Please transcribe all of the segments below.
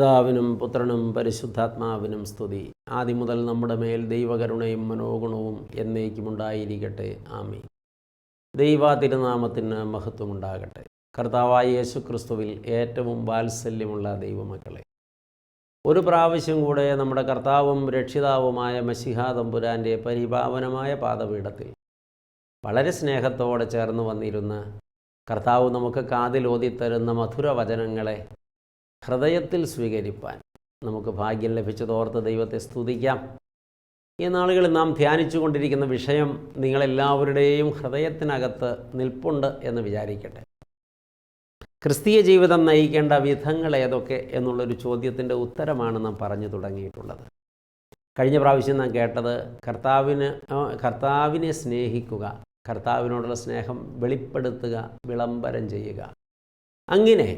പിതാവിനും പുത്രനും പരിശുദ്ധാത്മാവിനും സ്തുതി. ആദ്യം മുതൽ നമ്മുടെ മേൽ ദൈവകരുണയും മനോഗുണവും എന്നേക്കുമുണ്ടായിരിക്കട്ടെ ആമി ദൈവ തിരുനാമത്തിന് മഹത്വമുണ്ടാകട്ടെ. കർത്താവായ യേശു ക്രിസ്തുവിൽ ഏറ്റവും വാത്സല്യമുള്ള ദൈവമക്കളെ. ഒരു പ്രാവശ്യം കൂടെ നമ്മുടെ കർത്താവും രക്ഷിതാവുമായ മഷിഹാ തമ്പുരാന്റെ പരിപാവനമായ പാദപീഠത്തിൽ വളരെ സ്നേഹത്തോടെ ചേർന്ന് വന്നിരുന്ന കർത്താവ് നമുക്ക് കാതിൽ ഓതിത്തരുന്ന മധുര വചനങ്ങളെ ഹൃദയത്തിൽ സ്വീകരിപ്പാൻ നമുക്ക് ഭാഗ്യം ലഭിച്ചതോർത്ത് ദൈവത്തെ സ്തുതിക്കാം. ഈ നാളുകളിൽ നാം ധ്യാനിച്ചു കൊണ്ടിരിക്കുന്ന വിഷയം നിങ്ങളെല്ലാവരുടെയും ഹൃദയത്തിനകത്ത് നിൽപ്പുണ്ട് എന്ന് വിചാരിക്കട്ടെ. ക്രിസ്തീയ ജീവിതം നയിക്കേണ്ട വിധങ്ങൾ ഏതൊക്കെ എന്നുള്ളൊരു ചോദ്യത്തിന്റെ ഉത്തരമാണ് നാം പറഞ്ഞു തുടങ്ങിയിട്ടുള്ളത്. കഴിഞ്ഞ പ്രാവശ്യം നാം കേട്ടത് കർത്താവിന് കർത്താവിനെ സ്നേഹിക്കുക കർത്താവിനോടുള്ള സ്നേഹം വെളിപ്പെടുത്തുക വിളംബരം ചെയ്യുക. അങ്ങനെ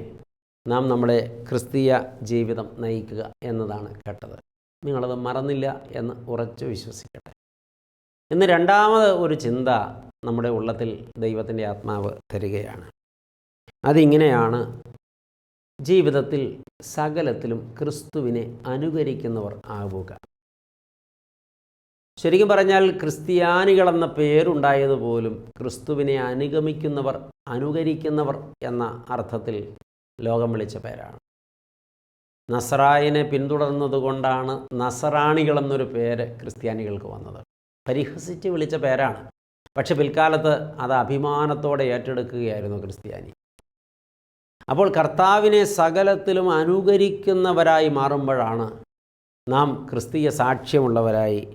നാം നമ്മളെ ക്രിസ്തീയ ജീവിതം നയിക്കുക എന്നതാണ് കേട്ടത്. നിങ്ങളത് മറന്നില്ല എന്ന് ഉറച്ചു വിശ്വസിക്കട്ടെ. ഇന്ന് രണ്ടാമത് ഒരു ചിന്ത നമ്മുടെ ഉള്ളത്തിൽ ദൈവത്തിന്റെ ആത്മാവ് തരികയാണ്. അതിങ്ങനെയാണ് ജീവിതത്തിൽ സകലത്തിലും ക്രിസ്തുവിനെ അനുകരിക്കുന്നവർ ആവുക. ശരിക്കും പറഞ്ഞാൽ ക്രിസ്ത്യാനികളെന്ന പേരുണ്ടായതുപോലും ക്രിസ്തുവിനെ അനുഗമിക്കുന്നവർ അനുകരിക്കുന്നവർ എന്ന അർത്ഥത്തിൽ ലോകം വിളിച്ച പേരാണ്. നസറായിനെ പിന്തുടർന്നതുകൊണ്ടാണ് നസറാണികൾ എന്നൊരു പേര് ക്രിസ്ത്യാനികൾക്ക് വന്നത്. പരിഹസിച്ച് വിളിച്ച പേരാണ്. പക്ഷെ പിൽക്കാലത്ത് അത് അഭിമാനത്തോടെ ഏറ്റെടുക്കുകയായിരുന്നു ക്രിസ്ത്യാനി. അപ്പോൾ കർത്താവിനെ സകലത്തിലും അനുകരിക്കുന്നവരായി മാറുമ്പോഴാണ് നാം ക്രിസ്തീയ സാക്ഷ്യമുള്ളവരായി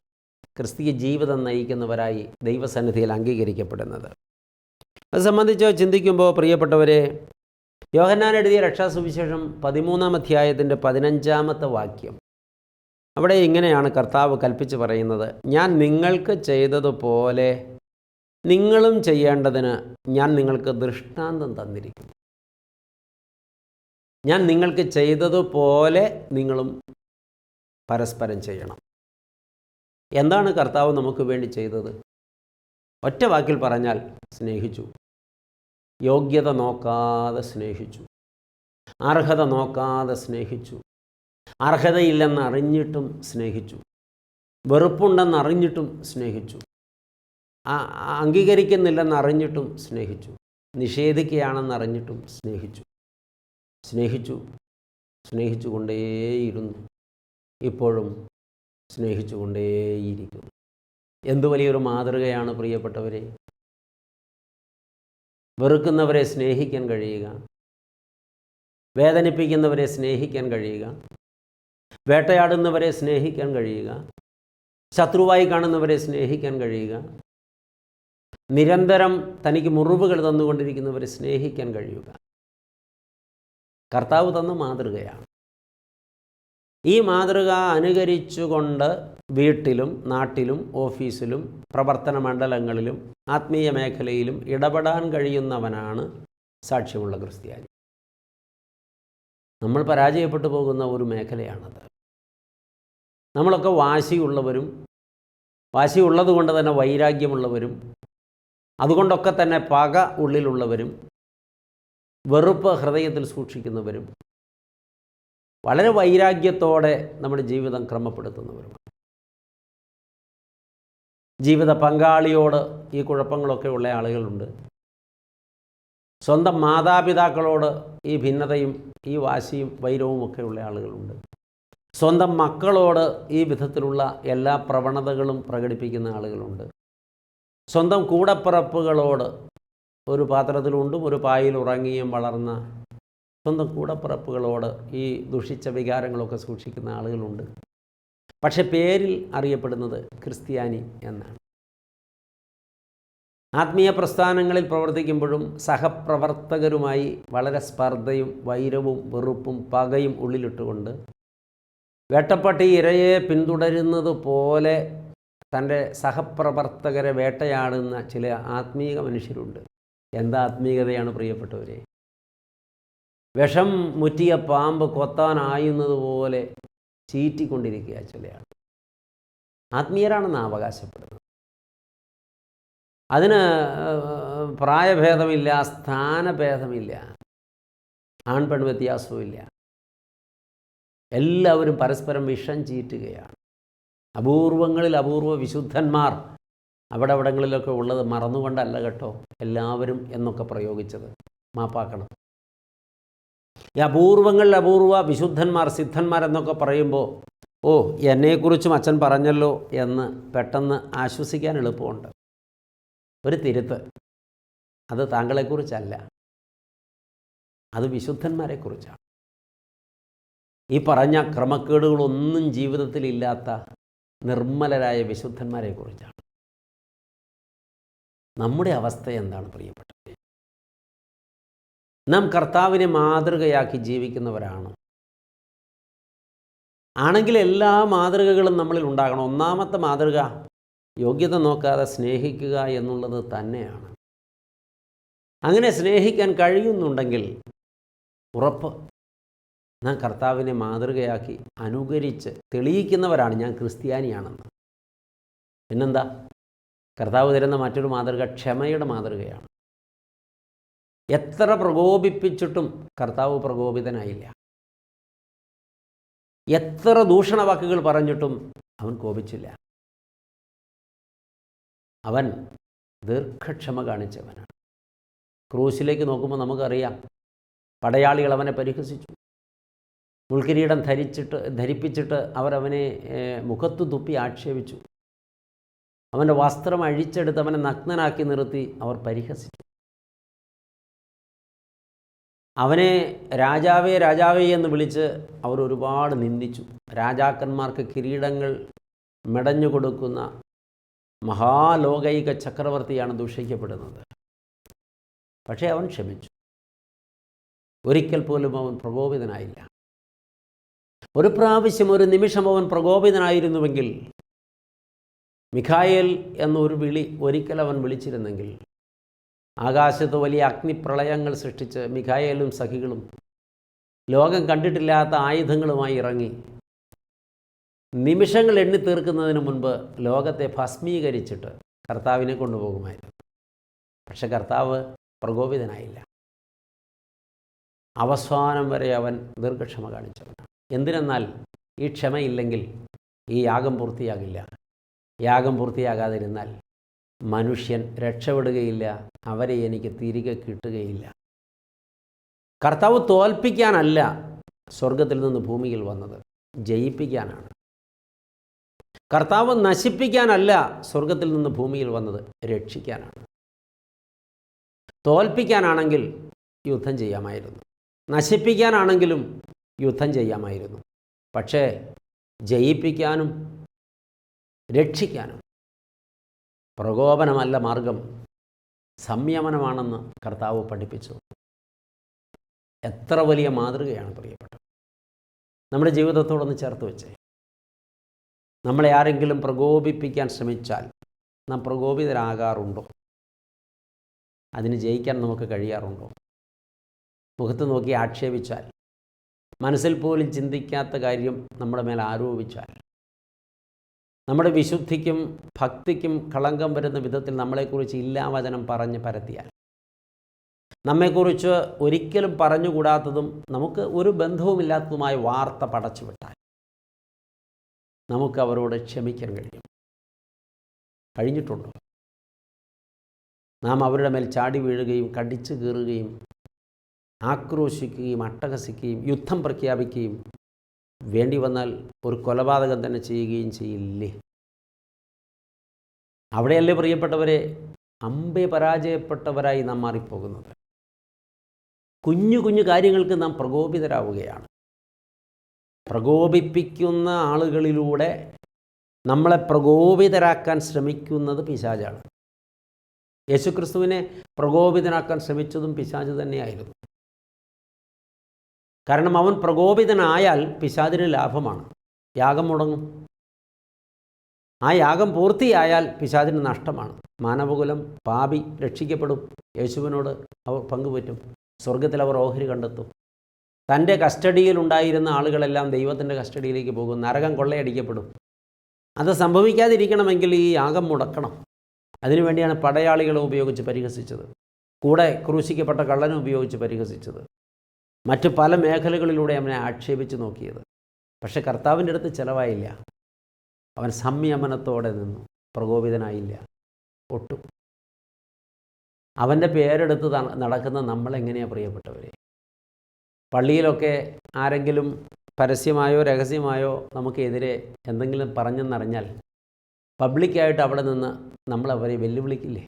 ക്രിസ്തീയ ജീവിതം നയിക്കുന്നവരായി ദൈവസന്നിധിയിൽ അംഗീകരിക്കപ്പെടുന്നത്. അത് സംബന്ധിച്ച് ചിന്തിക്കുമ്പോൾ പ്രിയപ്പെട്ടവരെ യോഹന്നാൻ എഴുതിയ രക്ഷാസുവിശേഷം പതിമൂന്നാം അധ്യായത്തിന്റെ പതിനഞ്ചാമത്തെ വാക്യം. അവിടെ ഇങ്ങനെയാണ് കർത്താവ് കൽപ്പിച്ച് പറയുന്നത്. ഞാൻ നിങ്ങൾക്ക് ചെയ്തതുപോലെ നിങ്ങളും ചെയ്യേണ്ടതിന് ഞാൻ നിങ്ങൾക്ക് ദൃഷ്ടാന്തം തന്നിരിക്കുന്നു. ഞാൻ നിങ്ങൾക്ക് ചെയ്തതുപോലെ നിങ്ങളും പരസ്പരം ചെയ്യണം. എന്താണ് കർത്താവ് നമുക്ക് വേണ്ടി ചെയ്തത്? ഒറ്റ വാക്കിൽ പറഞ്ഞാൽ സ്നേഹിച്ചു. യോഗ്യത നോക്കാതെ സ്നേഹിച്ചു. അർഹത നോക്കാതെ സ്നേഹിച്ചു. അർഹതയില്ലെന്ന് അറിഞ്ഞിട്ടും സ്നേഹിച്ചു. വെറുപ്പുണ്ടെന്ന് അറിഞ്ഞിട്ടും സ്നേഹിച്ചു. ആ- ആ- അംഗീകരിക്കുന്നില്ലെന്ന് അറിഞ്ഞിട്ടും സ്നേഹിച്ചു. നിഷേധിക്കുകയാണെന്ന് അറിഞ്ഞിട്ടും സ്നേഹിച്ചു. സ്നേഹിച്ചു. സ്നേഹിച്ചു കൊണ്ടേയിരുന്നു ഇപ്പോഴും സ്നേഹിച്ചു കൊണ്ടേയിരിക്കുന്നു എന്തു വലിയൊരു മാതൃകയാണ് പ്രിയപ്പെട്ടവരെ. വെറുക്കുന്നവരെ സ്നേഹിക്കാൻ കഴിയുക. വേദനിപ്പിക്കുന്നവരെ സ്നേഹിക്കാൻ കഴിയുക. വേട്ടയാടുന്നവരെ സ്നേഹിക്കാൻ കഴിയുക. ശത്രുവായി കാണുന്നവരെ സ്നേഹിക്കാൻ കഴിയുക. നിരന്തരം തനിക്ക് മുറിവുകൾ തന്നുകൊണ്ടിരിക്കുന്നവരെ സ്നേഹിക്കാൻ കഴിയുക. കർത്താവ് തന്ന മാതൃകയാണ്. ഈ മാതൃക അനുകരിച്ചുകൊണ്ട് വീട്ടിലും നാട്ടിലും ഓഫീസിലും പ്രവർത്തന മണ്ഡലങ്ങളിലും ആത്മീയ മേഖലയിലും ഇടപെടാൻ കഴിയുന്നവനാണ് സാക്ഷ്യമുള്ള ക്രിസ്ത്യാനി. നമ്മൾ പരാജയപ്പെട്ടു പോകുന്ന ഒരു മേഖലയാണത്. നമ്മളൊക്കെ വാശിയുള്ളവരും വാശിയുള്ളത് കൊണ്ട് തന്നെ വൈരാഗ്യമുള്ളവരും അതുകൊണ്ടൊക്കെ തന്നെ പക ഉള്ളിലുള്ളവരും വെറുപ്പ് ഹൃദയത്തിൽ സൂക്ഷിക്കുന്നവരും വളരെ വൈരാഗ്യത്തോടെ നമ്മുടെ ജീവിതം ക്രമപ്പെടുത്തുന്നവരുമാണ്. ജീവിത പങ്കാളിയോട് ഈ കുഴപ്പങ്ങളൊക്കെ ഉള്ള ആളുകളുണ്ട്. സ്വന്തം മാതാപിതാക്കളോട് ഈ ഭിന്നതയും ഈ വാശിയും വൈരവും ഒക്കെ ഉള്ള ആളുകളുണ്ട്. സ്വന്തം മക്കളോട് ഈ വിധത്തിലുള്ള എല്ലാ പ്രവണതകളും പ്രകടിപ്പിക്കുന്ന ആളുകളുണ്ട്. സ്വന്തം കൂടപ്പിറപ്പുകളോട് ഒരു പാത്രത്തിലുണ്ടും ഒരു പായിൽ ഉറങ്ങിയും വളർന്ന സ്വന്തം കൂടപ്പിറപ്പുകളോട് ഈ ദുഷിച്ച വികാരങ്ങളൊക്കെ സൂക്ഷിക്കുന്ന ആളുകളുണ്ട്. പക്ഷെ പേരിൽ അറിയപ്പെടുന്നത് ക്രിസ്ത്യാനി എന്നാണ്. ആത്മീയ പ്രസ്ഥാനങ്ങളിൽ പ്രവർത്തിക്കുമ്പോഴും സഹപ്രവർത്തകരുമായി വളരെ സ്പർദ്ധയും വൈരവും വെറുപ്പും പകയും ഉള്ളിലിട്ടുകൊണ്ട് വേട്ടപ്പട്ടി ഇരയെ പിന്തുടരുന്നത് പോലെ തന്റെ സഹപ്രവർത്തകരെ വേട്ടയാടുന്ന ചില ആത്മീയ മനുഷ്യരുണ്ട്. എന്താ ആത്മീയതയാണ് പ്രിയപ്പെട്ടവരെ? വിഷം മുറ്റിയ പാമ്പ് കൊത്താനായുന്നത് പോലെ ചീറ്റിക്കൊണ്ടിരിക്കുക ചിലയാൾ ആത്മീയരാണെന്ന് അവകാശപ്പെടുന്നത് അതിന് പ്രായഭേദമില്ല സ്ഥാനഭേദമില്ല ആൺ പെൺ വ്യത്യാസവുമില്ല എല്ലാവരും പരസ്പരം വിഷം ചീറ്റുകയാണ്. അപൂർവങ്ങളിൽ അപൂർവ വിശുദ്ധന്മാർ അവിടെ അവിടങ്ങളിലൊക്കെ ഉള്ളത് മറന്നുകൊണ്ടല്ല കേട്ടോ എല്ലാവരും എന്നൊക്കെ പ്രയോഗിച്ചത്. മാപ്പാക്കണം. ഈ അപൂർവങ്ങളിൽ അപൂർവ വിശുദ്ധന്മാർ സിദ്ധന്മാർ എന്നൊക്കെ പറയുമ്പോൾ ഓ എന്നെക്കുറിച്ചും അച്ഛൻ പറഞ്ഞല്ലോ എന്ന് പെട്ടെന്ന് ആശ്വസിക്കാൻ എളുപ്പമുണ്ട്. ഒരു തിരുത്ത്. അത് താങ്കളെക്കുറിച്ചല്ല. അത് വിശുദ്ധന്മാരെക്കുറിച്ചാണ്. ഈ പറഞ്ഞ ക്രമക്കേടുകളൊന്നും ജീവിതത്തിൽ ഇല്ലാത്ത നിർമ്മലരായ വിശുദ്ധന്മാരെക്കുറിച്ചാണ്. നമ്മുടെ അവസ്ഥ എന്താണ് പ്രിയപ്പെട്ടത് നാം കർത്താവിനെ മാതൃകയാക്കി ജീവിക്കുന്നവരാണ്. ആണെങ്കിൽ എല്ലാ മാതൃകകളും നമ്മളിൽ ഉണ്ടാകണം. ഒന്നാമത്തെ മാതൃക യോഗ്യത നോക്കാതെ സ്നേഹിക്കുക എന്നുള്ളത് തന്നെയാണ്. അങ്ങനെ സ്നേഹിക്കാൻ കഴിയുന്നുണ്ടെങ്കിൽ ഉറപ്പ്. നാം കർത്താവിനെ മാതൃകയാക്കി അനുകരിച്ച് തെളിയിക്കുന്നവരാണ് ഞാൻ ക്രിസ്ത്യാനിയാണെന്ന്. പിന്നെന്താ? കർത്താവ് തരുന്ന മറ്റൊരു മാതൃക ക്ഷമയുടെ മാതൃകയാണ്. എത്ര പ്രകോപിപ്പിച്ചിട്ടും കർത്താവ് പ്രകോപിതനായില്ല. എത്ര ദൂഷണ വാക്കുകൾ പറഞ്ഞിട്ടും അവൻ കോപിച്ചില്ല. അവൻ ദീർഘക്ഷമ കാണിച്ചവനാണ്. ക്രൂശിലേക്ക് നോക്കുമ്പോൾ നമുക്കറിയാം പടയാളികൾ അവനെ പരിഹസിച്ചു. മുൾക്കിരീടം ധരിച്ചിട്ട് ധരിപ്പിച്ചിട്ട് അവരവനെ മുഖത്തു തുപ്പി ആക്ഷേപിച്ചു. അവന്റെ വസ്ത്രം അഴിച്ചെടുത്ത് അവനെ നഗ്നനാക്കി നിർത്തി അവർ പരിഹസിച്ചു. അവനെ രാജാവേ രാജാവേ എന്ന് വിളിച്ച് അവർ ഒരുപാട് നിന്ദിച്ചു. രാജാക്കന്മാർക്ക് കിരീടങ്ങൾ മെടഞ്ഞു കൊടുക്കുന്ന മഹാലോകൈക ചക്രവർത്തിയാണ് ദൂഷിക്കപ്പെടുന്നത്. പക്ഷേ അവൻ ക്ഷമിച്ചു. ഒരിക്കൽ പോലും അവൻ പ്രകോപിതനായില്ല. ഒരു പ്രാവശ്യം ഒരു നിമിഷം അവൻ പ്രകോപിതനായിരുന്നുവെങ്കിൽ മിഖായേൽ എന്നൊരു വിളി ഒരിക്കൽ അവൻ വിളിച്ചിരുന്നെങ്കിൽ ആകാശത്ത് വലിയ അഗ്നിപ്രളയങ്ങൾ സൃഷ്ടിച്ച് മിഖായേലും സഖികളും ലോകം കണ്ടിട്ടില്ലാത്ത ആയുധങ്ങളുമായി ഇറങ്ങി. നിമിഷങ്ങൾ എണ്ണി തീർക്കുന്നതിന് മുൻപ് ലോകത്തെ ഭസ്മീകരിച്ചിട്ട് കർത്താവിനെ കൊണ്ടുപോകുമായിരുന്നു. പക്ഷെ കർത്താവ് പ്രകോപിതനായില്ല. അവസാനം വരെ അവൻ ദീർഘക്ഷമ കാണിച്ചവനാണ്. എന്തിനെന്നാൽ ഈ ക്ഷമയില്ലെങ്കിൽ ഈ യാഗം പൂർത്തിയാകില്ല. യാഗം പൂർത്തിയാകാതിരുന്നാൽ മനുഷ്യൻ രക്ഷപ്പെടുകയില്ല അവരെ എനിക്ക് തിരികെ കിട്ടുകയില്ല. കർത്താവ് തോൽപ്പിക്കാനല്ല സ്വർഗത്തിൽ നിന്ന് ഭൂമിയിൽ വന്നത് ജയിപ്പിക്കാനാണ്. കർത്താവ് നശിപ്പിക്കാനല്ല സ്വർഗത്തിൽ നിന്ന് ഭൂമിയിൽ വന്നത് രക്ഷിക്കാനാണ്. തോൽപ്പിക്കാനാണെങ്കിൽ യുദ്ധം ചെയ്യാമായിരുന്നു നശിപ്പിക്കാനാണെങ്കിലും യുദ്ധം ചെയ്യാമായിരുന്നു. പക്ഷേ ജയിപ്പിക്കാനും രക്ഷിക്കാനും പ്രകോപനമല്ല മാർഗം. സംയമനമാണെന്ന് കർത്താവ് പഠിപ്പിച്ചു. എത്ര വലിയ മാതൃകയാണ് പ്രിയപ്പെട്ടത് നമ്മുടെ ജീവിതത്തോടൊന്ന് ചേർത്ത് വെച്ചേ. നമ്മളെ ആരെങ്കിലും പ്രകോപിപ്പിക്കാൻ ശ്രമിച്ചാൽ നാം പ്രകോപിതരാകാറുണ്ടോ? അതിന് ജയിക്കാൻ നമുക്ക് കഴിയാറുണ്ടോ? മുഖത്ത് നോക്കി ആക്ഷേപിച്ചാൽ മനസ്സിൽ പോലും ചിന്തിക്കാത്ത കാര്യം നമ്മുടെ മേൽ ആരോപിച്ചാൽ നമ്മുടെ വിശുദ്ധിക്കും ഭക്തിക്കും കളങ്കം വരുന്ന വിധത്തിൽ നമ്മളെക്കുറിച്ച് ഇല്ലാവചനം പറഞ്ഞ് പരത്തിയാൽ. നമ്മെക്കുറിച്ച് ഒരിക്കലും പറഞ്ഞുകൂടാത്തതും നമുക്ക് ഒരു ബന്ധവുമില്ലാത്തതുമായ വാർത്ത പടച്ചുവിട്ടാൽ നമുക്ക് അവരോട് ക്ഷമിക്കാൻ കഴിയും. കഴിഞ്ഞിട്ടുണ്ടോ? നാം അവരുടെ മേൽ ചാടി വീഴുകയും കടിച്ചു കീറുകയും ആക്രോശിക്കുകയും അട്ടഹസിക്കുകയും യുദ്ധം പ്രഖ്യാപിക്കുകയും വേണ്ടി വന്നാൽ ഒരു കൊലപാതകം തന്നെ ചെയ്യുകയും ചെയ്യില്ലേ? അവിടെയല്ലേ പ്രിയപ്പെട്ടവരെ അമ്പെ പരാജയപ്പെട്ടവരായി നാം മാറിപ്പോകുന്നത്. കുഞ്ഞു കുഞ്ഞു കാര്യങ്ങൾക്ക് നാം പ്രകോപിതരാവുകയാണ്. പ്രകോപിപ്പിക്കുന്ന ആളുകളിലൂടെ നമ്മളെ പ്രകോപിതരാക്കാൻ ശ്രമിക്കുന്നത് പിശാചാണ്. യേശുക്രിസ്തുവിനെ പ്രകോപിതനാക്കാൻ ശ്രമിച്ചതും പിശാച് തന്നെയായിരുന്നു. കാരണം അവൻ പ്രകോപിതനായാൽ പിശാദിന് ലാഭമാണ്. യാഗം മുടങ്ങും. ആ യാഗം പൂർത്തിയായാൽ പിശാദിന് നഷ്ടമാണ്. മാനവകുലം പാപി രക്ഷിക്കപ്പെടും. യേശുവിനോട് അവർ പങ്കുപറ്റും. സ്വർഗത്തിൽ അവർ ഓഹരി കണ്ടെത്തും. തന്റെ കസ്റ്റഡിയിലുണ്ടായിരുന്ന ആളുകളെല്ലാം ദൈവത്തിന്റെ കസ്റ്റഡിയിലേക്ക് പോകും. നരകം കൊള്ളയടിക്കപ്പെടും. അത് സംഭവിക്കാതിരിക്കണമെങ്കിൽ ഈ യാഗം മുടക്കണം. അതിനുവേണ്ടിയാണ് പടയാളികളെ ഉപയോഗിച്ച് പരിഹസിച്ചത്. കൂടെ ക്രൂശിക്കപ്പെട്ട കള്ളനെ ഉപയോഗിച്ച് പരിഹസിച്ചത്. മറ്റ് പല മേഖലകളിലൂടെ അവനെ ആക്ഷേപിച്ച് നോക്കിയത്. പക്ഷെ കർത്താവിന്റെ അടുത്ത് ചിലവായില്ല. അവൻ സംയമനത്തോടെ നിന്നു. പ്രകോപിതനായില്ല. ഒട്ടും. അവന്റെ പേരെടുത്ത് നടക്കുന്ന നമ്മളെങ്ങനെയാണ് പ്രിയപ്പെട്ടവരെ? പള്ളിയിലൊക്കെ ആരെങ്കിലും പരസ്യമായോ രഹസ്യമായോ നമുക്കെതിരെ എന്തെങ്കിലും പറഞ്ഞെന്നറിഞ്ഞാൽ പബ്ലിക്കായിട്ട് അവിടെ നിന്ന് നമ്മളവരെ വെല്ലുവിളിക്കില്ലേ?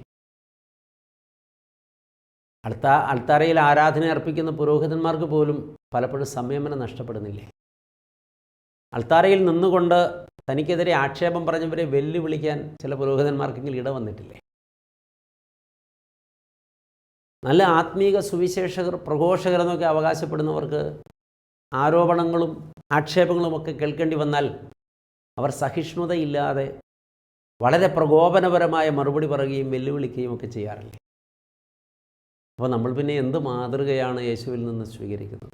അൾത്താ അൾത്താരയിൽ ആരാധന അർപ്പിക്കുന്ന പുരോഹിതന്മാർക്ക് പോലും പലപ്പോഴും സംയമനം നഷ്ടപ്പെടുന്നില്ലേ? അൾത്താരയിൽ നിന്നുകൊണ്ട് തനിക്കെതിരെ ആക്ഷേപം പറഞ്ഞവരെ വെല്ലുവിളിക്കാൻ ചില പുരോഹിതന്മാർക്കെങ്കിലും ഇട വന്നിട്ടില്ലേ? നല്ല ആത്മീക സുവിശേഷകർ പ്രഘോഷകർ എന്നൊക്കെ അവകാശപ്പെടുന്നവർക്ക് ആരോപണങ്ങളും ആക്ഷേപങ്ങളും ഒക്കെ കേൾക്കേണ്ടി വന്നാൽ അവർ സഹിഷ്ണുതയില്ലാതെ വളരെ പ്രകോപനപരമായ മറുപടി പറയുകയും വെല്ലുവിളിക്കുകയും ഒക്കെ ചെയ്യാറില്ലേ? അപ്പോൾ നമ്മൾ പിന്നെ എന്ത് മാതൃകയാണ് യേശുവിൽ നിന്ന് സ്വീകരിക്കുന്നത്?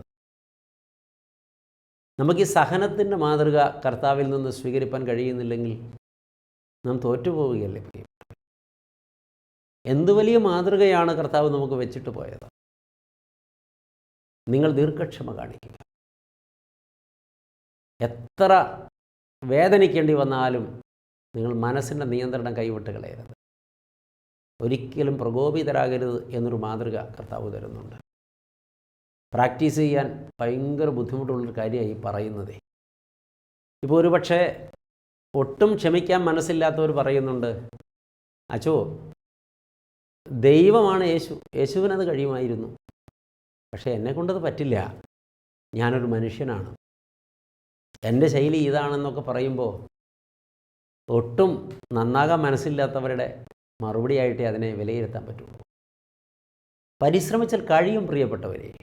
നമുക്ക് ഈ സഹനത്തിന്റെ മാതൃക കർത്താവിൽ നിന്ന് സ്വീകരിപ്പാൻ കഴിയുന്നില്ലെങ്കിൽ നാം തോറ്റുപോവുകയല്ലേ എന്ത് വലിയ മാതൃകയാണ് കർത്താവ് നമുക്ക് വെച്ചിട്ട് പോയത്? നിങ്ങൾ ദീർഘക്ഷമ കാണിക്കുക. എത്ര വേദനിക്കേണ്ടി വന്നാലും നിങ്ങൾ മനസ്സിന്റെ നിയന്ത്രണം കൈവിട്ട് കളയരുത്. ഒരിക്കലും പ്രകോപിതരാകരുത് എന്നൊരു മാതൃക കർത്താവ് തരുന്നുണ്ട്. പ്രാക്ടീസ് ചെയ്യാൻ ഭയങ്കര ബുദ്ധിമുട്ടുള്ളൊരു കാര്യമായി പറയുന്നതേ. ഇപ്പോൾ ഒരു പക്ഷേ ഒട്ടും ക്ഷമിക്കാൻ മനസ്സില്ലാത്തവർ പറയുന്നുണ്ട് അച്ചോ ദൈവമാണ് യേശു യേശുവിനത് കഴിയുമായിരുന്നു. പക്ഷേ എന്നെ കൊണ്ടത് പറ്റില്ല. ഞാനൊരു മനുഷ്യനാണ്. എന്റെ ശൈലി ഇതാണെന്നൊക്കെ പറയുമ്പോൾ ഒട്ടും നന്നാകാൻ മനസ്സില്ലാത്തവരുടെ മറുപടിയായിട്ടേ അതിനെ വിലയിരുത്താൻ പറ്റുള്ളൂ. പരിശ്രമിച്ചാൽ കഴിയും പ്രിയപ്പെട്ടവരെ.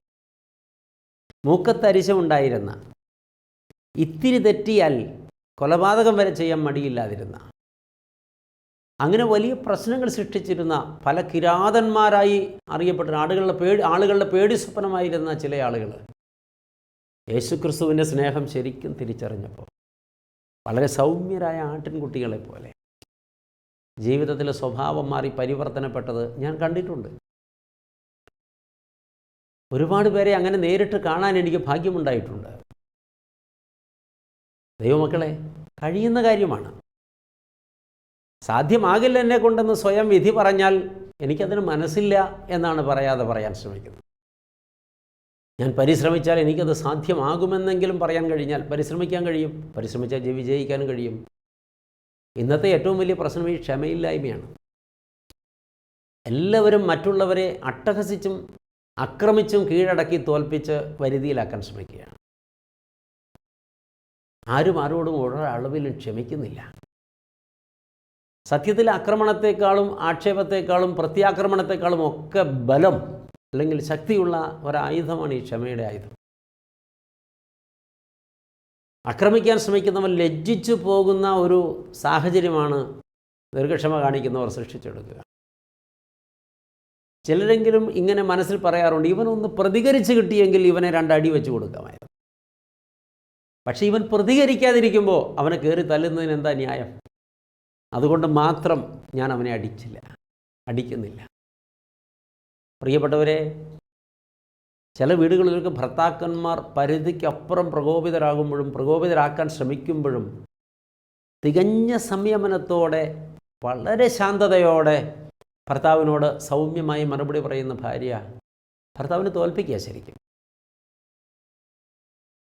മൂക്കത്തരിശമുണ്ടായിരുന്ന ഇത്തിരി തെറ്റിയാൽ കൊലപാതകം വരെ ചെയ്യാൻ മടിയില്ലാതിരുന്ന അങ്ങനെ വലിയ പ്രശ്നങ്ങൾ സൃഷ്ടിച്ചിരുന്ന പല കിരാതന്മാരായി അറിയപ്പെട്ട ആളുകളുടെ പേടി ആളുകളുടെ പേടി സ്വപ്നമായിരുന്ന ചില ആളുകൾ യേശുക്രിസ്തുവിന്റെ സ്നേഹം ശരിക്കും തിരിച്ചറിഞ്ഞപ്പോൾ വളരെ സൗമ്യരായ ആട്ടിൻകുട്ടികളെ പോലെ ജീവിതത്തിലെ സ്വഭാവം മാറി പരിവർത്തനപ്പെട്ടത് ഞാൻ കണ്ടിട്ടുണ്ട്. ഒരുപാട് പേരെ അങ്ങനെ നേരിട്ട് കാണാൻ എനിക്ക് ഭാഗ്യമുണ്ടായിട്ടുണ്ട്. ദൈവമക്കളെ കഴിയുന്ന കാര്യമാണ്. സാധ്യമാകില്ല എന്നെ കൊണ്ടെന്ന് സ്വയം വിധി പറഞ്ഞാൽ എനിക്കതിന് മനസ്സില്ല എന്നാണ് പറയാതെ പറയാൻ ശ്രമിക്കുന്നത്. ഞാൻ പരിശ്രമിച്ചാൽ എനിക്കത് സാധ്യമാകുമെന്നെങ്കിലും പറയാൻ കഴിഞ്ഞാൽ പരിശ്രമിക്കാൻ കഴിയും. പരിശ്രമിച്ചാൽ വിജയിക്കാനും കഴിയും. ഇന്നത്തെ ഏറ്റവും വലിയ പ്രശ്നം ഈ ക്ഷമയില്ലായ്മയാണ്. എല്ലാവരും മറ്റുള്ളവരെ അട്ടഹസിച്ചും അക്രമിച്ചും കീഴടക്കി തോൽപ്പിച്ച് വരുതിയിലാക്കാൻ ശ്രമിക്കുകയാണ്. ആരും ആരോടും ഒരളവിലും ക്ഷമിക്കുന്നില്ല. സത്യത്തിൽ ആക്രമണത്തെക്കാളും ആക്ഷേപത്തെക്കാളും പ്രത്യാക്രമണത്തെക്കാളും ഒക്കെ ബലം അല്ലെങ്കിൽ ശക്തിയുള്ള ഒരായുധമാണ് ഈ ക്ഷമയുടെ ആയുധം. ആക്രമിക്കാൻ ശ്രമിക്കുന്നവൻ ലജ്ജിച്ചു പോകുന്ന ഒരു സാഹചര്യമാണ് ദീർഘക്ഷമ കാണിക്കുന്നവർ സൃഷ്ടിച്ചെടുക്കുക. ചിലരെങ്കിലും ഇങ്ങനെ മനസ്സിൽ പറയാറുണ്ട് ഇവനൊന്ന് പ്രതികരിച്ച് കിട്ടിയെങ്കിൽ ഇവനെ രണ്ടടി വെച്ച് കൊടുക്കാമായിരുന്നു. പക്ഷേ ഇവൻ പ്രതികരിക്കാതിരിക്കുമ്പോൾ അവനെ കയറി തല്ലുന്നതിന് എന്താ ന്യായം? അതുകൊണ്ട് മാത്രം ഞാൻ അവനെ അടിച്ചില്ല അടിക്കുന്നില്ല. പ്രിയപ്പെട്ടവരെ ചില വീടുകളിലൊക്കെ ഭർത്താക്കന്മാർ പരിധിക്കപ്പുറം പ്രകോപിതരാകുമ്പോഴും പ്രകോപിതരാക്കാൻ ശ്രമിക്കുമ്പോഴും തികഞ്ഞ സംയമനത്തോടെ വളരെ ശാന്തതയോടെ ഭർത്താവിനോട് സൗമ്യമായി മറുപടി പറയുന്ന ഭാര്യ ഭർത്താവിനെ തോൽപ്പിക്കുക ശരിക്കും.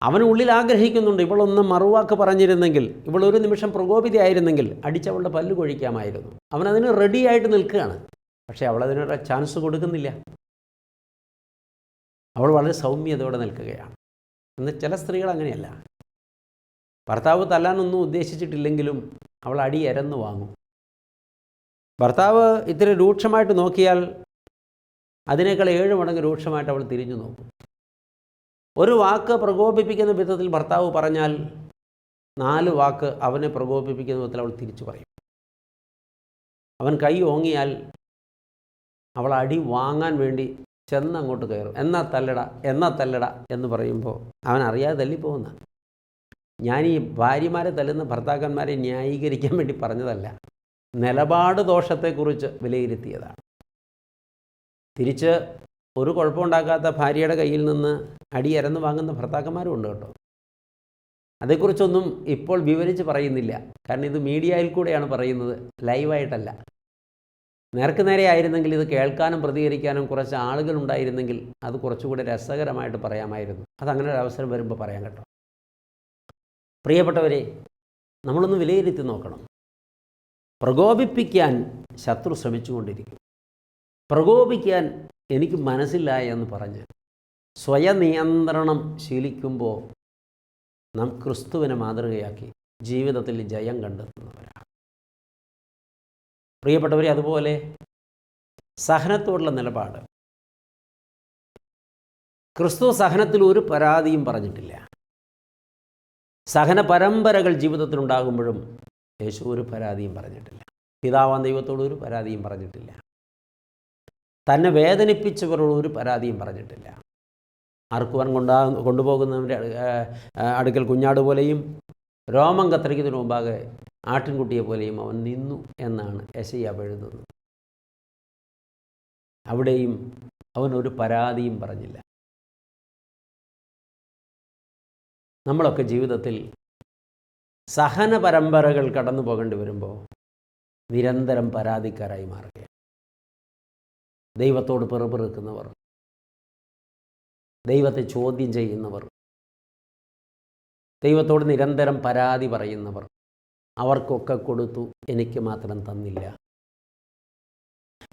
അവൻ ഉള്ളിൽ ആഗ്രഹിക്കുന്നുണ്ട് ഇവളൊന്ന് മറുവാക്ക് പറഞ്ഞിരുന്നെങ്കിൽ ഇവൾ ഒരു നിമിഷം പ്രകോപിതയായിരുന്നെങ്കിൽ അടിച്ചവളുടെ പല്ല് കൊഴിക്കാമായിരുന്നു. അവൻ അതിന് റെഡിയായിട്ട് നിൽക്കുകയാണ്. പക്ഷേ അവളതിനൊരു ചാൻസ് കൊടുക്കുന്നില്ല. അവൾ വളരെ സൗമ്യതയോടെ നിൽക്കുകയാണ്. എന്ന് ചില സ്ത്രീകൾ അങ്ങനെയല്ല. ഭർത്താവ് തല്ലാനൊന്നും ഉദ്ദേശിച്ചിട്ടില്ലെങ്കിലും അവൾ അടി എരന്ന് വാങ്ങും. ഭർത്താവ് ഇത്തിരി രൂക്ഷമായിട്ട് നോക്കിയാൽ അതിനേക്കാൾ ഏഴ് മടങ്ങ് രൂക്ഷമായിട്ട് അവൾ തിരിഞ്ഞു നോക്കും. ഒരു വാക്ക് പ്രകോപിപ്പിക്കുന്ന വിധത്തിൽ ഭർത്താവ് പറഞ്ഞാൽ നാല് വാക്ക് അവനെ പ്രകോപിപ്പിക്കുന്ന വിധത്തിൽ അവൾ തിരിച്ചു പറയും. അവൻ കൈ ഓങ്ങിയാൽ അവൾ അടി വാങ്ങാൻ വേണ്ടി ചെന്ന് അങ്ങോട്ട് കയറും. എന്നാ തല്ലട എന്നാ തല്ലട എന്ന് പറയുമ്പോൾ അവൻ അറിയാതെ തല്ലിപ്പോകുന്ന. ഞാൻ ഈ ഭാര്യമാരെ തല്ലുന്ന ഭർത്താക്കന്മാരെ ന്യായീകരിക്കാൻ വേണ്ടി പറഞ്ഞതല്ല. നിലപാട് ദോഷത്തെക്കുറിച്ച് വിലയിരുത്തിയതാണ്. തിരിച്ച് ഒരു കുഴപ്പമുണ്ടാക്കാത്ത ഭാര്യയുടെ കയ്യിൽ നിന്ന് അടിയരന്ന് വാങ്ങുന്ന ഭർത്താക്കന്മാരും ഉണ്ട് കേട്ടോ. അതേക്കുറിച്ചൊന്നും ഇപ്പോൾ വിവരിച്ച് പറയുന്നില്ല. കാരണം ഇത് മീഡിയയിൽ കൂടെയാണ് പറയുന്നത്. ലൈവായിട്ടല്ല. നേർക്ക് നേരെ ആയിരുന്നെങ്കിൽ ഇത് കേൾക്കാനും പ്രതികരിക്കാനും കുറച്ച് ആളുകൾ ഉണ്ടായിരുന്നെങ്കിൽ അത് കുറച്ചുകൂടി രസകരമായിട്ട് പറയാമായിരുന്നു. അതങ്ങനെ ഒരു അവസരം വരുമ്പോൾ പറയാം കേട്ടോ. പ്രിയപ്പെട്ടവരെ നമ്മളൊന്ന് വിലയിരുത്തി നോക്കണം. പ്രകോപിപ്പിക്കാൻ ശത്രു ശ്രമിച്ചുകൊണ്ടിരിക്കും. പ്രകോപിക്കാൻ എനിക്ക് മനസ്സില്ല എന്ന് പറഞ്ഞ് സ്വയനിയന്ത്രണം ശീലിക്കുമ്പോൾ നാം ക്രിസ്തുവിനെ മാതൃകയാക്കി ജീവിതത്തിൽ ജയം കണ്ടെത്തുന്നവരാണ്. പ്രിയപ്പെട്ടവരെ അതുപോലെ സഹനത്തോടുള്ള നിലപാട്. ക്രിസ്തു സഹനത്തിൽ ഒരു പരാതിയും പറഞ്ഞിട്ടില്ല. സഹന പരമ്പരകൾ ജീവിതത്തിലുണ്ടാകുമ്പോഴും യേശു ഒരു പരാതിയും പറഞ്ഞിട്ടില്ല. പിതാവാൻ ദൈവത്തോട് ഒരു പരാതിയും പറഞ്ഞിട്ടില്ല. തന്നെ വേദനിപ്പിച്ചവരോട് ഒരു പരാതിയും പറഞ്ഞിട്ടില്ല. ആർക്കുവാൻ കൊണ്ടാ കൊണ്ടുപോകുന്നവന്റെ അടുക്കൽ കുഞ്ഞാട് പോലെയും രോമം കത്തിരിക്കുന്നതിന് മുമ്പാകെ ആട്ടിൻകുട്ടിയെ പോലെയും അവൻ നിന്നു എന്നാണ് യശയ്യാവ് എഴുതുന്നത്. അവിടെയും അവൻ ഒരു പരാതിയും പറഞ്ഞില്ല. നമ്മളൊക്കെ ജീവിതത്തിൽ സഹന പരമ്പരകൾ കടന്നു പോകേണ്ടി വരുമ്പോൾ നിരന്തരം പരാതിക്കാരായി മാറുകയാണ്. ദൈവത്തോട് പിറുപിറുക്കുന്നവർ ദൈവത്തെ ചോദ്യം ചെയ്യുന്നവർ ദൈവത്തോട് നിരന്തരം പരാതി പറയുന്നവർ അവർക്കൊക്കെ കൊടുത്തു എനിക്ക് മാത്രം തന്നില്ല.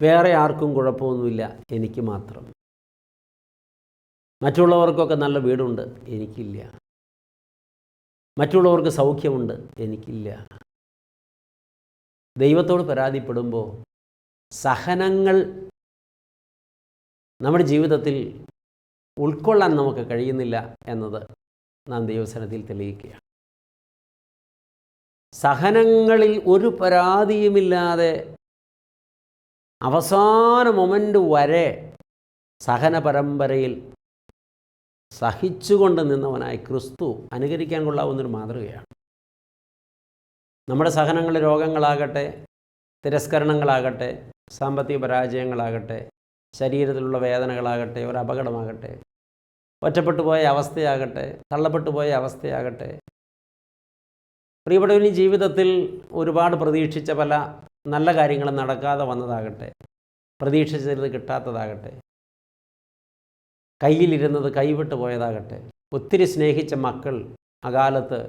വേറെ ആർക്കും കുഴപ്പമൊന്നുമില്ല എനിക്ക് മാത്രം. മറ്റുള്ളവർക്കൊക്കെ നല്ല വീടുണ്ട് എനിക്കില്ല. മറ്റുള്ളവർക്ക് സൗഖ്യമുണ്ട് എനിക്കില്ല. ദൈവത്തോട് പരാതിപ്പെടുമ്പോൾ സഹനങ്ങൾ നമ്മുടെ ജീവിതത്തിൽ ഉൾക്കൊള്ളാൻ നമുക്ക് കഴിയുന്നില്ല എന്നത് നാം ദൈവസനത്തിൽ തെളിയിക്കുകയാണ് സഹനങ്ങളിൽ ഒരു പരാതിയുമില്ലാതെ അവസാന മൊമെന്റ് വരെ സഹന പരമ്പരയിൽ സഹിച്ചുകൊണ്ട് നിന്നവനായി ക്രിസ്തു അനുകരിക്കാൻ കൊള്ളാവുന്നൊരു മാതൃകയാണ്. നമ്മുടെ സഹനങ്ങൾ രോഗങ്ങളാകട്ടെ തിരസ്കരണങ്ങളാകട്ടെ സാമ്പത്തിക പരാജയങ്ങളാകട്ടെ ശരീരത്തിലുള്ള വേദനകളാകട്ടെ ഒരു അപകടമാകട്ടെ ഒറ്റപ്പെട്ടു പോയ അവസ്ഥയാകട്ടെ തള്ളപ്പെട്ടു പോയ അവസ്ഥയാകട്ടെ. പ്രിയപ്പെട്ടവന് ജീവിതത്തിൽ ഒരുപാട് പ്രതീക്ഷിച്ച പല നല്ല കാര്യങ്ങളും നടക്കാതെ വന്നതാകട്ടെ പ്രതീക്ഷിച്ചത് കിട്ടാത്തതാകട്ടെ കയ്യിലിരുന്നത് കൈവിട്ട് പോയതാകട്ടെ ഒത്തിരി സ്നേഹിച്ച മക്കൾ അകാലത്ത്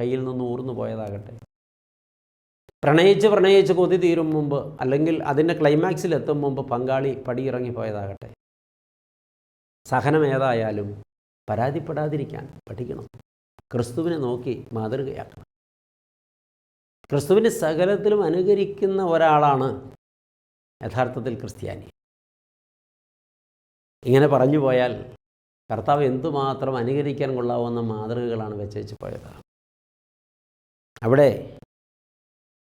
കയ്യിൽ നിന്ന് ഊർന്നു പോയതാകട്ടെ. പ്രണയിച്ച് പ്രണയിച്ച് കൊതി തീരും മുമ്പ് അല്ലെങ്കിൽ അതിന്റെ ക്ലൈമാക്സിൽ എത്തും മുമ്പ് പങ്കാളി പടിയിറങ്ങി പോയതാകട്ടെ. സഹനം ഏതായാലും പരാതിപ്പെടാതിരിക്കാൻ പഠിക്കണം. ക്രിസ്തുവിനെ നോക്കി മാതൃകയാക്കണം. ക്രിസ്തുവിന്റെ സകലത്തിലും അനുകരിക്കുന്ന ഒരാളാണ് യഥാർത്ഥത്തിൽ ക്രിസ്ത്യാനി. ഇങ്ങനെ പറഞ്ഞു പോയാൽ കർത്താവ് എന്തുമാത്രം അനുകരിക്കാൻ കൊള്ളാവുന്ന മാതൃകകളാണ് വെച്ചേച്ച് പോയത്. അവിടെ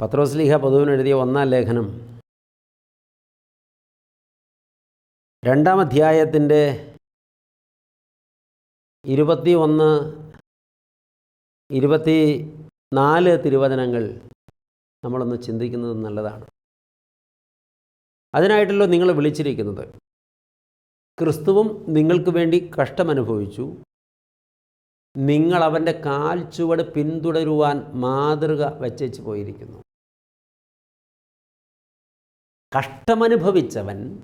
പത്രോസ്ലിഹ പൊതുവിനെഴുതിയ ഒന്നാം ലേഖനം രണ്ടാം അധ്യായത്തിന്റെ ഇരുപത്തി ഒന്ന് ഇരുപത്തി നാല് തിരുവചനങ്ങൾ നമ്മളൊന്ന് ചിന്തിക്കുന്നത് നല്ലതാണ്. അതിനായിട്ടല്ലോ നിങ്ങൾ വിളിച്ചിരിക്കുന്നത്. ക്രിസ്തുവും നിങ്ങൾക്ക് വേണ്ടി കഷ്ടമനുഭവിച്ചു. നിങ്ങൾ അവന്റെ കാൽ ചുവട് പിന്തുടരുവാൻ മാതൃക വച്ചേച്ച് പോയിരിക്കുന്നു. കഷ്ടമനുഭവിച്ചവൻ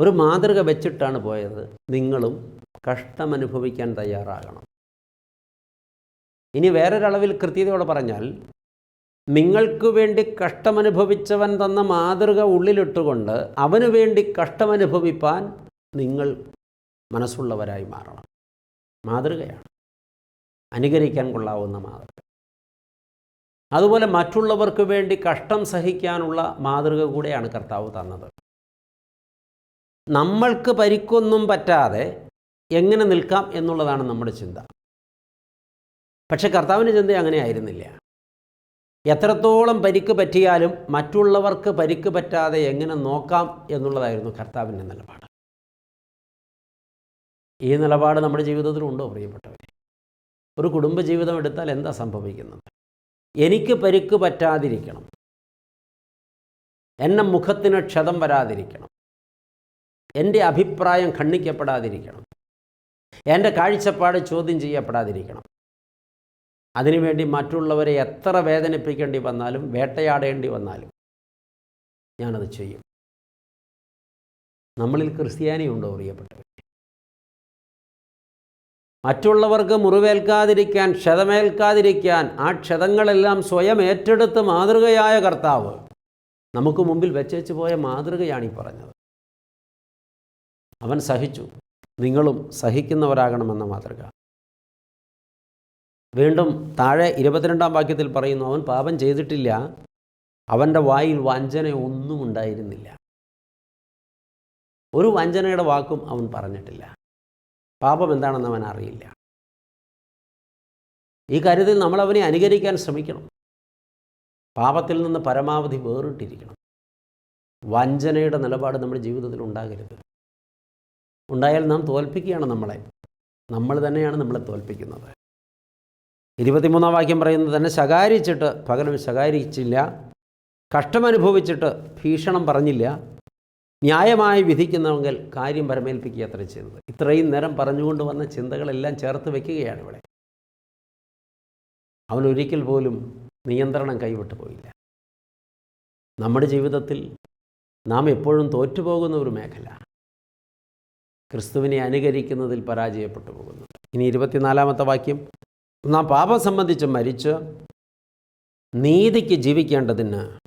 ഒരു മാതൃക വെച്ചിട്ടാണ് പോയത്. നിങ്ങളും കഷ്ടമനുഭവിക്കാൻ തയ്യാറാകണം. ഇനി വേറൊരളവിൽ കൃത്യതയോടെ പറഞ്ഞാൽ നിങ്ങൾക്ക് വേണ്ടി കഷ്ടമനുഭവിച്ചവൻ തന്ന മാതൃക ഉള്ളിലിട്ടുകൊണ്ട് അവന് വേണ്ടി കഷ്ടമനുഭവിപ്പാൻ നിങ്ങൾ മനസ്സുള്ളവരായി മാറണം. മാതൃകയാണ്. അനുകരിക്കാൻ കൊള്ളാവുന്ന മാതൃക. അതുപോലെ മറ്റുള്ളവർക്ക് വേണ്ടി കഷ്ടം സഹിക്കാനുള്ള മാതൃക കൂടെയാണ് കർത്താവ് തന്നത്. നമ്മൾക്ക് പരിക്കൊന്നും പറ്റാതെ എങ്ങനെ നിൽക്കാം എന്നുള്ളതാണ് നമ്മുടെ ചിന്ത. പക്ഷെ കർത്താവിന്റെ ചിന്ത അങ്ങനെ ആയിരുന്നില്ല. എത്രത്തോളം പരിക്ക് പറ്റിയാലും മറ്റുള്ളവർക്ക് പരിക്ക് പറ്റാതെ എങ്ങനെ നോക്കാം എന്നുള്ളതായിരുന്നു കർത്താവിന്റെ നിലപാട്. ഈ നിലപാട് നമ്മുടെ ജീവിതത്തിലുണ്ടോ പ്രിയപ്പെട്ടവരെ? ഒരു കുടുംബജീവിതം എടുത്താൽ എന്താ സംഭവിക്കുന്നത്? എനിക്ക് പരിക്ക് പറ്റാതിരിക്കണം. എന്നെ മുഖത്തിന് ക്ഷതം വരാതിരിക്കണം. എന്റെ അഭിപ്രായം ഖണ്ഡിക്കപ്പെടാതിരിക്കണം. എന്റെ കാഴ്ചപ്പാട് ചോദ്യം ചെയ്യപ്പെടാതിരിക്കണം. അതിനുവേണ്ടി മറ്റുള്ളവരെ എത്ര വേദനിപ്പിക്കേണ്ടി വന്നാലും വേട്ടയാടേണ്ടി വന്നാലും ഞാനത് ചെയ്യും. നമ്മളിൽ ക്രിസ്ത്യാനി ഉണ്ടോ പ്രിയപ്പെട്ടവർ മറ്റുള്ളവർക്ക് മുറിവേൽക്കാതിരിക്കാൻ ക്ഷതമേൽക്കാതിരിക്കാൻ ആ ക്ഷതങ്ങളെല്ലാം സ്വയം ഏറ്റെടുത്ത് മാതൃകയായ കർത്താവ് നമുക്ക് മുമ്പിൽ വെച്ചേച്ച് പോയ മാതൃകയാണ് ഈ പറഞ്ഞത്. അവൻ സഹിച്ചു. നിങ്ങളും സഹിക്കുന്നവരാകണമെന്ന മാതൃക. വീണ്ടും താഴെ ഇരുപത്തിരണ്ടാം വാക്യത്തിൽ പറയുന്നു അവൻ പാപം ചെയ്തിട്ടില്ല അവന്റെ വായിൽ വഞ്ചന ഒന്നും ഉണ്ടായിരുന്നില്ല. ഒരു വഞ്ചനയുടെ വാക്കും അവൻ പറഞ്ഞിട്ടില്ല. പാപം എന്താണെന്ന് അവൻ അറിയില്ല. ഈ കാര്യത്തിൽ നമ്മൾ അവനെ അനുകരിക്കാൻ ശ്രമിക്കണം. പാപത്തിൽ നിന്ന് പരമാവധി വേറിട്ടിരിക്കണം. വഞ്ചനയുടെ നിലപാട് നമ്മുടെ ജീവിതത്തിൽ ഉണ്ടാകരുത്. ഉണ്ടായാൽ നാം തോൽപ്പിക്കുകയാണ് നമ്മളെ. നമ്മൾ തന്നെയാണ് നമ്മളെ തോൽപ്പിക്കുന്നത്. ഇരുപത്തിമൂന്നാം വാക്യം പറയുന്നത് തന്നെ ശകാരിച്ചിട്ട് പകരം ശകാരിച്ചില്ല കഷ്ടമനുഭവിച്ചിട്ട് ഭീഷണം പറഞ്ഞില്ല ന്യായമായി വിധിക്കുന്നവെങ്കിൽ കാര്യം പരമേൽപ്പിക്കുക അത്ര ചെയ്തത്. ഇത്രയും നേരം പറഞ്ഞുകൊണ്ട് വന്ന ചിന്തകളെല്ലാം ചേർത്ത് വെക്കുകയാണ് ഇവിടെ. അവൻ ഒരിക്കൽ പോലും നിയന്ത്രണം കൈവിട്ടു പോയില്ല. നമ്മുടെ ജീവിതത്തിൽ നാം എപ്പോഴും തോറ്റുപോകുന്ന ഒരു മേഖല. ക്രിസ്തുവിനെ അനുകരിക്കുന്നതിൽ പരാജയപ്പെട്ടു പോകുന്നു. ഇനി ഇരുപത്തിനാലാമത്തെ വാക്യം. നാം പാപം സംബന്ധിച്ച് മരിച്ച് നീതിക്ക് ജീവിക്കേണ്ടതിന്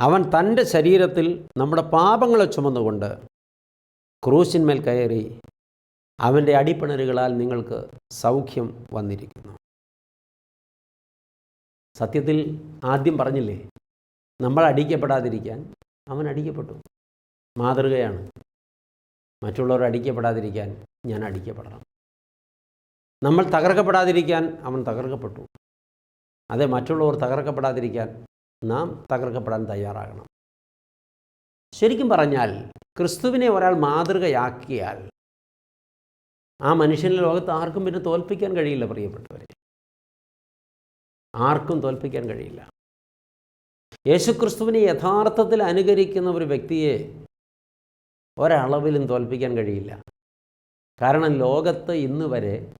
അവൻ തന്റെ ശരീരത്തിൽ നമ്മുടെ പാപങ്ങളെ ചുമന്നുകൊണ്ട് ക്രൂശിന്മേൽ കയറി അവന്റെ അടിപ്പിണരുകളാൽ നിങ്ങൾക്ക് സൗഖ്യം വന്നിരിക്കുന്നു. സത്യത്തിൽ ആദ്യം പറഞ്ഞില്ലേ നമ്മൾ അടിക്കപ്പെടാതിരിക്കാൻ അവൻ അടിക്കപ്പെട്ടു. മാതൃകയാണ്. മറ്റുള്ളവർ അടിക്കപ്പെടാതിരിക്കാൻ ഞാൻ അടിക്കപ്പെടണം. നമ്മൾ തകർക്കപ്പെടാതിരിക്കാൻ അവൻ തകർക്കപ്പെട്ടു. അതേ മറ്റുള്ളവർ തകർക്കപ്പെടാതിരിക്കാൻ നാം തകർക്കപ്പെടാൻ തയ്യാറാകണം. ശരിക്കും പറഞ്ഞാൽ ക്രിസ്തുവിനെ ഒരാൾ മാതൃകയാക്കിയാൽ ആ മനുഷ്യനെ ലോകത്ത് ആർക്കും പിന്നെ തോൽപ്പിക്കാൻ കഴിയില്ല പ്രിയപ്പെട്ടവരെ. ആർക്കും തോൽപ്പിക്കാൻ കഴിയില്ല. യേശുക്രിസ്തുവിനെ യഥാർത്ഥത്തിൽ അനുകരിക്കുന്ന ഒരു വ്യക്തിയെ ഒരളവിലും തോൽപ്പിക്കാൻ കഴിയില്ല. കാരണം ലോകത്ത് ഇന്ന് വരെ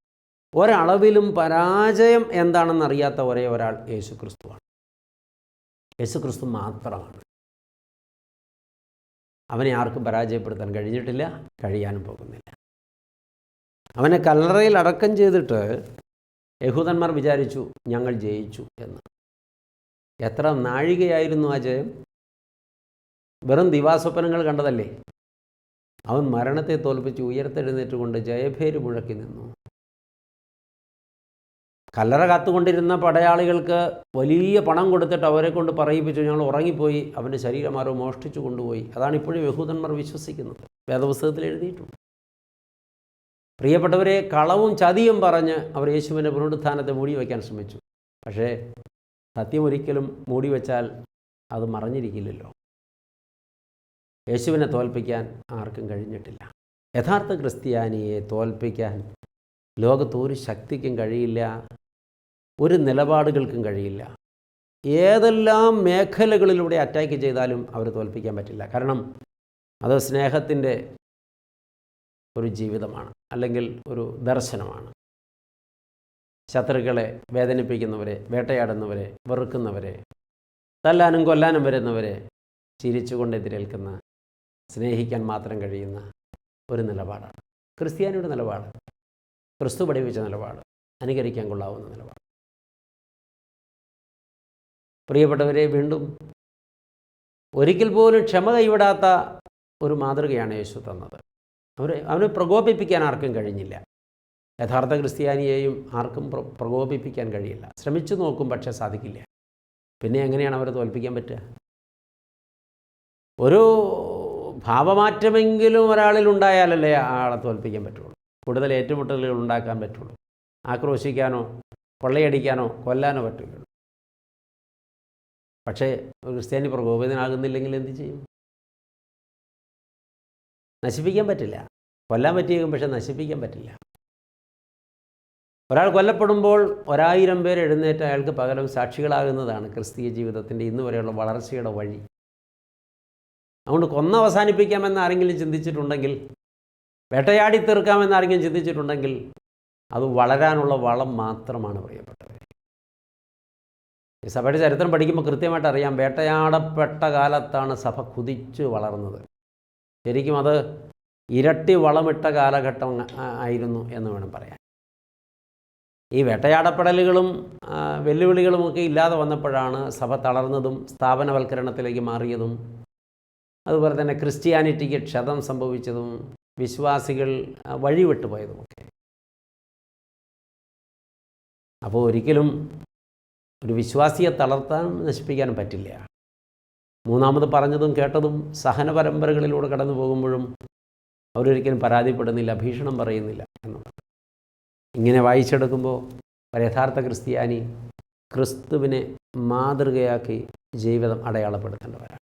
ഒരളവിലും പരാജയം എന്താണെന്ന് അറിയാത്ത ഒരേ ഒരാൾ യേശു ക്രിസ്തുവാണ് യേശു ക്രിസ്തു മാത്രമാണ്. അവനെ ആർക്കും പരാജയപ്പെടുത്താൻ കഴിഞ്ഞിട്ടില്ല കഴിയാനും പോകുന്നില്ല. അവനെ കല്ലറയിൽ അടക്കം ചെയ്തിട്ട് യഹൂദന്മാർ വിചാരിച്ചു ഞങ്ങൾ ജയിച്ചു എന്ന്. എത്ര നാഴികയായിരുന്നു ആ ജയം. വെറും ദിവാസ്വപ്നങ്ങൾ കണ്ടതല്ലേ? അവൻ മരണത്തെ തോൽപ്പിച്ച് ഉയർത്തെഴുന്നേറ്റുകൊണ്ട് ജയഭേര് മുഴക്കി നിന്നു. കല്ലറ കാത്തുകൊണ്ടിരുന്ന പടയാളികൾക്ക് വലിയ പണം കൊടുത്തിട്ട് അവരെ കൊണ്ട് പറയിപ്പിച്ചു. ഞങ്ങൾ ഉറങ്ങിപ്പോയി. അവന്റെ ശരീരം ആരോ മോഷ്ടിച്ചു കൊണ്ടുപോയി. അതാണ് ഇപ്പോഴും യഹൂദന്മാർ വിശ്വസിക്കുന്നത്. വേദപുസ്തകത്തിൽ എഴുതിയിട്ടുണ്ട്. പ്രിയപ്പെട്ടവരെ കളവും ചതിയും പറഞ്ഞ് അവർ യേശുവിന്റെ പുനരുത്ഥാനത്തെ മൂടി വയ്ക്കാൻ ശ്രമിച്ചു. പക്ഷേ സത്യം ഒരിക്കലും മൂടി വെച്ചാൽ അത് മറഞ്ഞിരിക്കില്ലല്ലോ. യേശുവിനെ തോൽപ്പിക്കാൻ ആർക്കും കഴിഞ്ഞിട്ടില്ല. യഥാർത്ഥ ക്രിസ്ത്യാനിയെ തോൽപ്പിക്കാൻ ലോകത്ത് ഒരു ശക്തിക്കും കഴിയില്ല ഒരു നിലപാടുകൾക്കും കഴിയില്ല. ഏതെല്ലാം മേഖലകളിലൂടെ അറ്റാക്ക് ചെയ്താലും അവർ തോൽപ്പിക്കാൻ പറ്റില്ല. കാരണം അത് സ്നേഹത്തിന്റെ ഒരു ജീവിതമാണ് അല്ലെങ്കിൽ ഒരു ദർശനമാണ്. ശത്രുക്കളെ വേദനിപ്പിക്കുന്നവരെ വേട്ടയാടുന്നവരെ വെറുക്കുന്നവരെ തല്ലാനും കൊല്ലാനും വരുന്നവരെ ചിരിച്ചുകൊണ്ട് എതിരേൽക്കുന്ന സ്നേഹിക്കാൻ മാത്രം കഴിയുന്ന ഒരു നിലപാടാണ്. ക്രിസ്ത്യാനിയുടെ നിലപാട് ക്രിസ്തു പഠിപ്പിച്ച നിലപാട് അനുകരിക്കാൻ കൊള്ളാവുന്ന നിലപാട്. പ്രിയപ്പെട്ടവരെ വീണ്ടും ഒരിക്കൽ പോലും ക്ഷമ കൈവിടാത്ത ഒരു മാതൃകയാണ് യേശു തന്നത്. അവരെ അവനെ പ്രകോപിപ്പിക്കാൻ ആർക്കും കഴിഞ്ഞില്ല. യഥാർത്ഥ ക്രിസ്ത്യാനിയെയും ആർക്കും പ്രകോപിപ്പിക്കാൻ കഴിയില്ല. ശ്രമിച്ചു നോക്കും പക്ഷേ സാധിക്കില്ല. പിന്നെ എങ്ങനെയാണ് അവരെ തോൽപ്പിക്കാൻ പറ്റുക? ഒരു ഭാവമാറ്റമെങ്കിലും ഒരാളിൽ ഉണ്ടായാലല്ലേ ആളെ തോൽപ്പിക്കാൻ പറ്റുള്ളൂ. കൂടുതൽ ഏറ്റുമുട്ടലുകൾ ഉണ്ടാക്കാൻ പറ്റുള്ളൂ. ആക്രോശിക്കാനോ കൊള്ളയടിക്കാനോ കൊല്ലാനോ പറ്റില്ല പക്ഷേ ക്രിസ്ത്യാനി പ്രകോപിതനാകുന്നില്ലെങ്കിൽ എന്ത് ചെയ്യും? നശിപ്പിക്കാൻ പറ്റില്ല. കൊല്ലാൻ പറ്റിയേക്കും പക്ഷെ നശിപ്പിക്കാൻ പറ്റില്ല. ഒരാൾ കൊല്ലപ്പെടുമ്പോൾ ഒരായിരം പേർ എഴുന്നേറ്റ് അയാൾക്ക് പകരം സാക്ഷികളാകുന്നതാണ് ക്രിസ്തീയ ജീവിതത്തിന്റെ ഇന്ന് വരെയുള്ള വളർച്ചയുടെ വഴി. അതുകൊണ്ട് കൊന്ന അവസാനിപ്പിക്കാമെന്ന് ആരെങ്കിലും ചിന്തിച്ചിട്ടുണ്ടെങ്കിൽ വേട്ടയാടി തീർക്കാമെന്ന് ആരെങ്കിലും ചിന്തിച്ചിട്ടുണ്ടെങ്കിൽ അത് വളരാനുള്ള വളം മാത്രമാണ് പ്രിയപ്പെട്ടവർ ഈ സഭയുടെ ചരിത്രം പഠിക്കുമ്പോൾ കൃത്യമായിട്ട് അറിയാം വേട്ടയാടപ്പെട്ട കാലത്താണ് സഭ കുതിച്ചു വളർന്നത്. ശരിക്കും അത് ഇരട്ടി വളമിട്ട കാലഘട്ടം ആയിരുന്നു എന്ന് വേണം പറയാൻ. ഈ വേട്ടയാടപ്പെടലുകളും വെല്ലുവിളികളുമൊക്കെ ഇല്ലാതെ വന്നപ്പോഴാണ് സഭ തളർന്നതും സ്ഥാപനവൽക്കരണത്തിലേക്ക് മാറിയതും അതുപോലെ തന്നെ ക്രിസ്ത്യാനിറ്റിക്ക് ക്ഷതം സംഭവിച്ചതും വിശ്വാസികൾ വഴിവിട്ടുപോയതുമൊക്കെ വഴിവിട്ടു പോയതുമൊക്കെ. അപ്പോൾ ഒരിക്കലും ഒരു വിശ്വാസിയെ തളർത്താൻ നശിപ്പിക്കാനും പറ്റില്ല. മൂന്നാമത് പറഞ്ഞതും കേട്ടതും സഹന പരമ്പരകളിലൂടെ കടന്നു പോകുമ്പോഴും അവരൊരിക്കലും പരാതിപ്പെടുന്നില്ല ഭീഷണം പറയുന്നില്ല എന്നുള്ളത്. ഇങ്ങനെ വായിച്ചെടുക്കുമ്പോൾ യഥാർത്ഥ ക്രിസ്ത്യാനി ക്രിസ്തുവിനെ മാതൃകയാക്കി ജീവിതം അടയാളപ്പെടുത്തേണ്ടവരാണ്.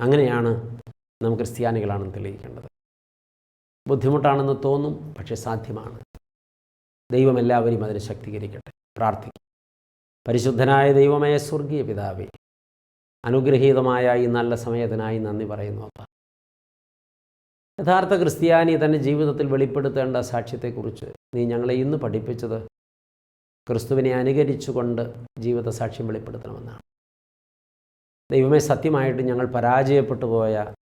അങ്ങനെയാണ് നാം ക്രിസ്ത്യാനികളാണെന്ന് തെളിയിക്കേണ്ടത്. ബുദ്ധിമുട്ടാണെന്ന് തോന്നും പക്ഷേ സാധ്യമാണ്. ദൈവം എല്ലാവരെയും അതിനെ ശക്തീകരിക്കട്ടെ. പ്രാർത്ഥിക്കും. പരിശുദ്ധനായ ദൈവമേ സ്വർഗീയ പിതാവേ അനുഗ്രഹീതമായ ഈ നല്ല സമയത്തിനായി നന്ദി പറയുന്നു അപ്പ. യഥാർത്ഥ ക്രിസ്ത്യാനി തന്റെ ജീവിതത്തിൽ വെളിപ്പെടുത്തേണ്ട സാക്ഷ്യത്തെക്കുറിച്ച് നീ ഞങ്ങളെ ഇന്ന് പഠിപ്പിച്ചത് ക്രിസ്തുവിനെ അനുകരിച്ചുകൊണ്ട് ജീവിത സാക്ഷ്യം വെളിപ്പെടുത്തണമെന്നാണ്. ദൈവമേ സത്യമായിട്ട് ഞങ്ങൾ പരാജയപ്പെട്ടു പോയ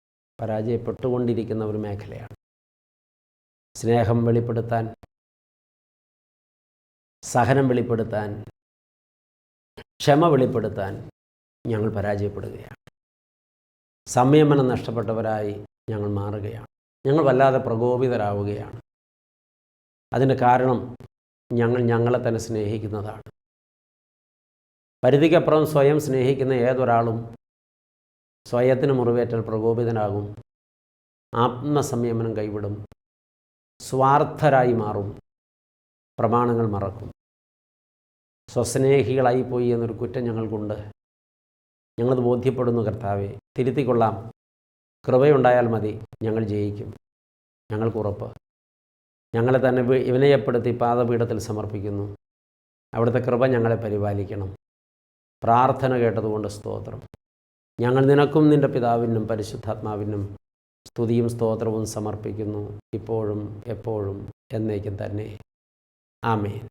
പരാജയപ്പെട്ടുകൊണ്ടിരിക്കുന്ന ഒരു മേഖലയാണ്. സ്നേഹം വെളിപ്പെടുത്താൻ സഹനം വെളിപ്പെടുത്താൻ ക്ഷമ വെളിപ്പെടുത്താൻ ഞങ്ങൾ പരാജയപ്പെടുകയാണ്. സംയമനം നഷ്ടപ്പെട്ടവരായി ഞങ്ങൾ മാറുകയാണ്. ഞങ്ങൾ വല്ലാതെ പ്രകോപിതരാവുകയാണ്. അതിന്റെ കാരണം ഞങ്ങൾ ഞങ്ങളെ തന്നെ സ്നേഹിക്കുന്നതാണ്. പരിധിക്കപ്പുറം സ്വയം സ്നേഹിക്കുന്ന ഏതൊരാളും സ്വയത്തിന് മുറിവേറ്റാൽ പ്രകോപിതനാകും. ആത്മസംയമനം കൈവിടും. സ്വാർത്ഥരായി മാറും. പ്രമാണങ്ങൾ മറക്കും. സ്വസ്നേഹികളായി പോയി എന്നൊരു കുറ്റം ഞങ്ങൾക്കുണ്ട്. ഞങ്ങളത് ബോധ്യപ്പെടുന്നു കർത്താവെ. തിരുത്തിക്കൊള്ളാം. കൃപയുണ്ടായാൽ മതി. ഞങ്ങൾ ജയിക്കും. ഞങ്ങൾക്ക് ഉറപ്പ്. ഞങ്ങളെ തന്നെ വിനയപ്പെടുത്തി പാദപീഠത്തിൽ സമർപ്പിക്കുന്നു. അവിടുത്തെ കൃപ ഞങ്ങളെ പരിപാലിക്കണം. പ്രാർത്ഥന കേട്ടതുകൊണ്ട് സ്തോത്രം. ഞങ്ങൾ നിനക്കും നിന്റെ പിതാവിനും പരിശുദ്ധാത്മാവിനും സ്തുതിയും സ്തോത്രവും സമർപ്പിക്കുന്നു. ഇപ്പോഴും എപ്പോഴും എന്നേക്കും തന്നെ. ആമേൻ.